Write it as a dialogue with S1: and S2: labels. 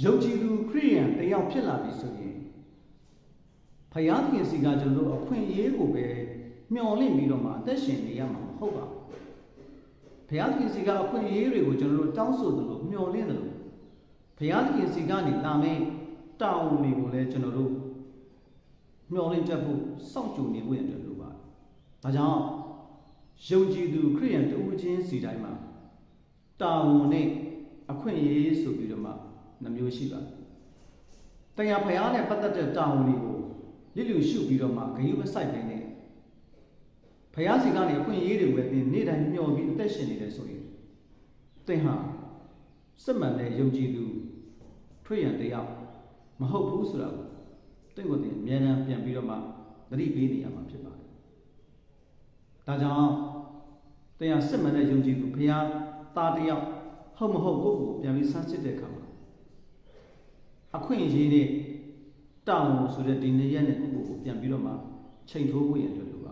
S1: ယုံကြည်သူခရိယန်တယောက်ဖြစ်လာပြီဆိုရင်ဖယားသခင်စီကကျွန်တော်တို့အခွင့်အရေးကိုပဲမျှော်လင့်ပြီးတော့မှအသက်ရှင်နေရမှာမဟုတ်ပါဘူးဖယားသခင်စီကအခွင့်အရေးတွေကိုကျွန်တော်တို့တောင်းဆိုသလိုမျှော်လင့်သလိုဖယားသခင်စီကနေလာမယ့်တာဝန်တွေကိုလည်းကျွန်တော်တို့မျှော်လင့်တတ်ဖို့စောင့်ကြိုနေဖို့ရတဲ့လိုပါတယ်။ဒါကြောင့်ယုံကြည်သူခရိယန်တဦးချင်းစီတိုင်းမှာတာဝန်နဲ့အခွင့်အရေးဆိုပြီးတော့မှ နှမျိုးရှိပါတယ်။တရားဖယားနဲ့ပတ်သက်တဲ့တာဝန်တွေကိုလစ်လျူရှုပြီးတော့မှဂရုမစိုက်နိုင်တဲ့ဖယားစီကနေအခွင့်အရေးတွေပဲတင်နေ့တိုင်းမျှော်ပြီးအသက်ရှင်နေတယ်ဆိုရင်သင်ဟာစစ်မှန်တဲ့ယုံကြည်သူခရိယန်တယောက်မဟုတ်ဘူးဆိုတာကိုတင့်ကိုယ်တင်အမြဲတမ်းပြန်ပြီးတော့မှသတိပေးနေရမှာဖြစ်ပါတယ်။ဒါကြောင့်တရားစစ်မှန်တဲ့ယုံကြည်သူဖယားသားတယောက်ဟုတ်မဟုတ်ကိုယ့်ကိုယ်ပြန်ပြီးဆန်းစစ်တဲ့အခါမှာအ ခွင့်အရေးနဲ့တောင်းဆိုတဲ့ဒီနေ့ရက်နဲ့ကိုယ့်ကိုယ်ကိုပြန်ပြီးတော့မှချိန်ထိုးဖို့ရတဲ့လိုပါတယ်